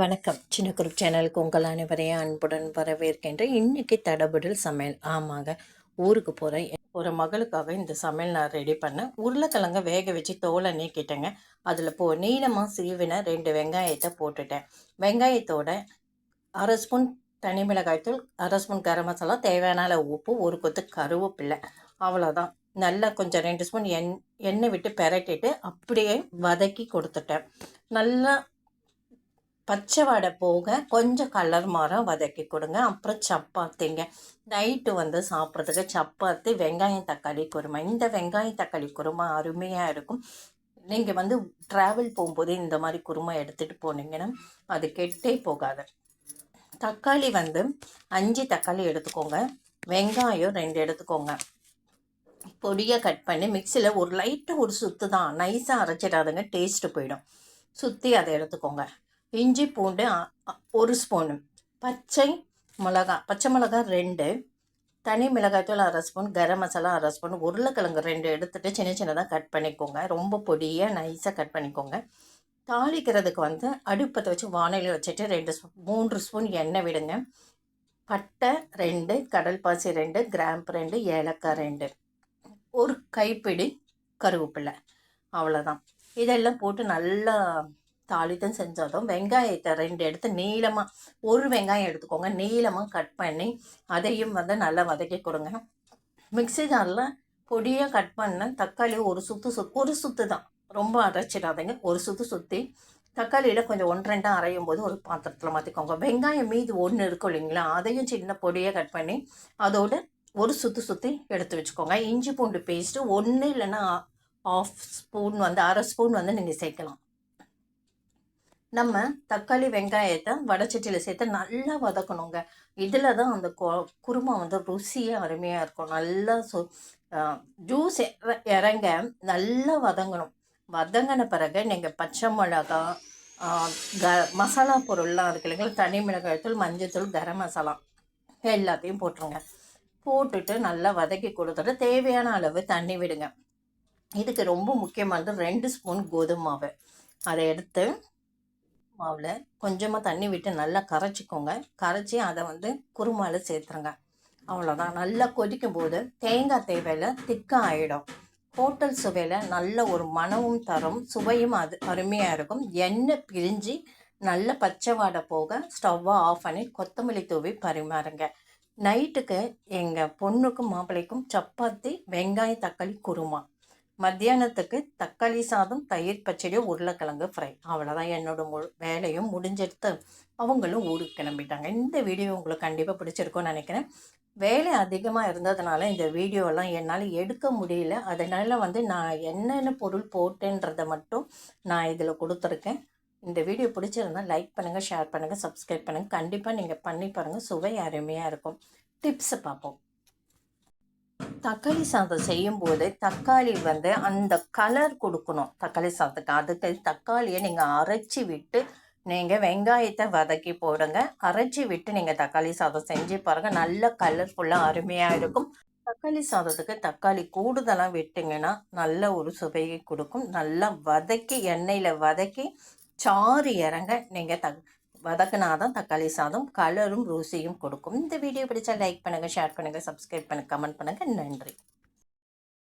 வணக்கம். சின்ன குரூப் சேனலுக்கு உங்கள் அனைவரையும் அன்புடன் வரவேற்கின்றேன். இன்றைக்கி தடபுடல் சமையல் ஆமாங்க ஊருக்கு போகிறேன் ஒரு மகளுக்காக இந்த சமையல் நான் ரெடி பண்ணேன். உருளைக்கிழங்க வேக வச்சு தோலை நீக்கிட்டேங்க. அதில் போ நீளமாக சீவின ரெண்டு வெங்காயத்தை போட்டுட்டேன். வெங்காயத்தோட அரை ஸ்பூன் தனி மிளகாய்த்தூள் அரை ஸ்பூன் கரம் மசாலா தேவையான உப்பு ஒரு கொத்து கருவேப்பில்லை அவ்வளோதான் நல்லா கொஞ்சம் ரெண்டு ஸ்பூன் எண் எண்ணெய் விட்டு பெரட்டிட்டு அப்படியே வதக்கி கொடுத்துட்டேன். நல்லா பச்சை வடை போக கொஞ்சம் கலர் மாற வதக்கி கொடுங்க. அப்புறம் சப்பாத்திங்க. நைட்டு வந்து சாப்பிட்றதுக்கு சப்பாத்தி வெங்காயம் தக்காளி குருமா. இந்த வெங்காயம் தக்காளி குருமா அருமையாக இருக்கும். நீங்கள் வந்து ட்ராவல் போகும்போது இந்த மாதிரி குருமா எடுத்துகிட்டு போனீங்கன்னா அது கெட்டே போகாது. தக்காளி வந்து அஞ்சு தக்காளி எடுத்துக்கோங்க. வெங்காயம் ரெண்டு எடுத்துக்கோங்க. பொடியை கட் பண்ணி மிக்சியில் ஒரு லைட்டாக ஒரு சுத்து தான் நைஸாக அரைச்சிடாதுங்க. டேஸ்ட்டு போயிடும். சுற்றி அதை எடுத்துக்கோங்க. இஞ்சி பூண்டு ஒரு ஸ்பூனு பச்சை மிளகா பச்சை மிளகா ரெண்டு. தனி மிளகாய்த்தூள் அரை ஸ்பூன் கரம் மசாலா அரை ஸ்பூன் உருளைக்கிழங்கு ரெண்டு எடுத்துகிட்டு சின்ன சின்னதாக கட் பண்ணிக்கோங்க. ரொம்ப பொடியாக நைஸாக கட் பண்ணிக்கோங்க. தாளிக்கிறதுக்கு வந்து அடுப்பத்தை வச்சு வானிலை வச்சுட்டு ரெண்டு ஸ்பூன் மூன்று ஸ்பூன் எண்ணெய் விடுங்க. பட்டை ரெண்டு கடல் பாசி ரெண்டு கிராம்பு ரெண்டு ஏலக்காய் ரெண்டு. ஒரு கைப்பிடி கருவேப்பிலை. அவ்வளோதான் இதெல்லாம் போட்டு நல்லா தாளித்தம் செஞ்சாலும் வெங்காயத்தை ரெண்டு எடுத்து நீளமாக ஒரு வெங்காயம் எடுத்துக்கோங்க. நீளமாக கட் பண்ணி அதையும் வந்து நல்லா வதக்கி கொடுங்க. மிக்சி ஜாரில் பொடியாக கட் பண்ண தக்காளி ஒரு சுற்று சுத் ஒரு சுற்று தான். ரொம்ப அரைச்சிடாதீங்க. ஒரு சுற்று சுற்றி தக்காளியில் கொஞ்சம் ஒன்று ரெண்டாக அரையும் போது ஒரு பாத்திரத்தில் மாற்றிக்கோங்க வெங்காயம் மீது ஒன்று இருக்கும் இல்லைங்களா? அதையும் சின்ன பொடியாக கட் பண்ணி அதோடு ஒரு சுற்றி சுற்றி எடுத்து வச்சுக்கோங்க. இஞ்சி பூண்டு பேஸ்ட்டு ஒன்று இல்லைன்னா ஆஃப் ஸ்பூன் வந்து அரை ஸ்பூன் வந்து நீங்கள் சேர்க்கலாம். நம்ம தக்காளி வெங்காயத்தை வடச்சட்டியில் சேர்த்து நல்லா வதக்கணுங்க. இதில் தான் அந்த குருமா வந்து ருசியாக அருமையாக இருக்கும். நல்லா சொ ஜூஸ் இறங்க நல்லா வதங்கணும். வதங்கின பிறகு நீங்கள் பச்சை மிளகா க மசாலா பொருள்லாம் இருக்கு இல்லைங்களா? தனி மிளகாய்த்தூள் மஞ்சத்தூள் கரம் மசாலா எல்லாத்தையும் போட்டுருங்க. போட்டுட்டு நல்லா வதக்கி கொடுத்துட்டு தேவையான அளவு தண்ணி விடுங்க. இதுக்கு ரொம்ப முக்கியமானது ரெண்டு ஸ்பூன் கோதுமை மாவு. அதை எடுத்து மாவில் கொஞ்சமாக தண்ணி விட்டு நல்லா கரைச்சிக்கோங்க. கரைச்சி அதை வந்து குருமாவில் சேர்த்துருங்க. அவ்வளோதான் நல்லா கொதிக்கும் போது தேங்காய் தேவையில் திக்காக ஆகிடும் ஹோட்டல் சுவையில் நல்ல ஒரு மனமும் தரும் சுவையும் அது அருமையாக இருக்கும். எண்ணெய் பிரிஞ்சு நல்ல பச்சை வாடை போக ஸ்டவ்வை ஆஃப் பண்ணி கொத்தமல்லி தூவி பரிமாறுங்க. நைட்டுக்கு எங்கள் பொண்ணுக்கும் மாப்பிள்ளைக்கும் சப்பாத்தி வெங்காய தக்காளி குருமா. மத்தியானத்துக்கு தக்காளி சாதம் தயிர் பச்சடி உருளைக்கிழங்கு ஃப்ரை அவ்வளோதான் என்னோட மு வேலையும் முடிஞ்செடுத்து. அவங்களும் ஊருக்கு கிளம்பிட்டாங்க. இந்த வீடியோ உங்களுக்கு கண்டிப்பாக பிடிச்சிருக்கும்னு நினைக்கிறேன். வேலை அதிகமாக இருந்ததுனால இந்த வீடியோலாம் என்னால் எடுக்க முடியல. அதனால் வந்து நான் என்னென்ன பொருள் போட்டேன்றதை மட்டும் நான் இதில் கொடுத்துருக்கேன். இந்த வீடியோ பிடிச்சிருந்தால் லைக் பண்ணுங்கள் ஷேர் பண்ணுங்கள் சப்ஸ்கிரைப் பண்ணுங்கள் கண்டிப்பாக நீங்கள் பண்ணி பாருங்கள் சுவை அருமையாக இருக்கும். டிப்ஸை பார்ப்போம். தக்காளி சாதம் செய்யும்போது தக்காளி வந்து அந்த கலர் கொடுக்கணும். தக்காளி சாதத்துக்கு அதுக்கு தக்காளியை நீங்கள் அரைச்சி விட்டு நீங்கள் வெங்காயத்தை வதக்கி போடுங்க. அரைச்சி விட்டு நீங்கள் தக்காளி சாதம் செஞ்சு பாருங்கள் நல்ல கலர்ஃபுல்லாக அருமையாக இருக்கும். தக்காளி சாதத்துக்கு தக்காளி கூடுதலாக விட்டிங்கன்னா நல்ல ஒரு சுவையை கொடுக்கும். நல்லா வதக்கி எண்ணெயில் வதக்கி சாறு இறங்க நீங்கள் த வதக்குனாதான் தக்காளி சாதம் கலரும் ருசியும் கொடுக்கும். இந்த வீடியோ பிடிச்சா லைக் பண்ணுங்கள் ஷேர் பண்ணுங்கள் சப்ஸ்கிரைப் பண்ணுங்கள் கமெண்ட் பண்ணுங்கள் நன்றி.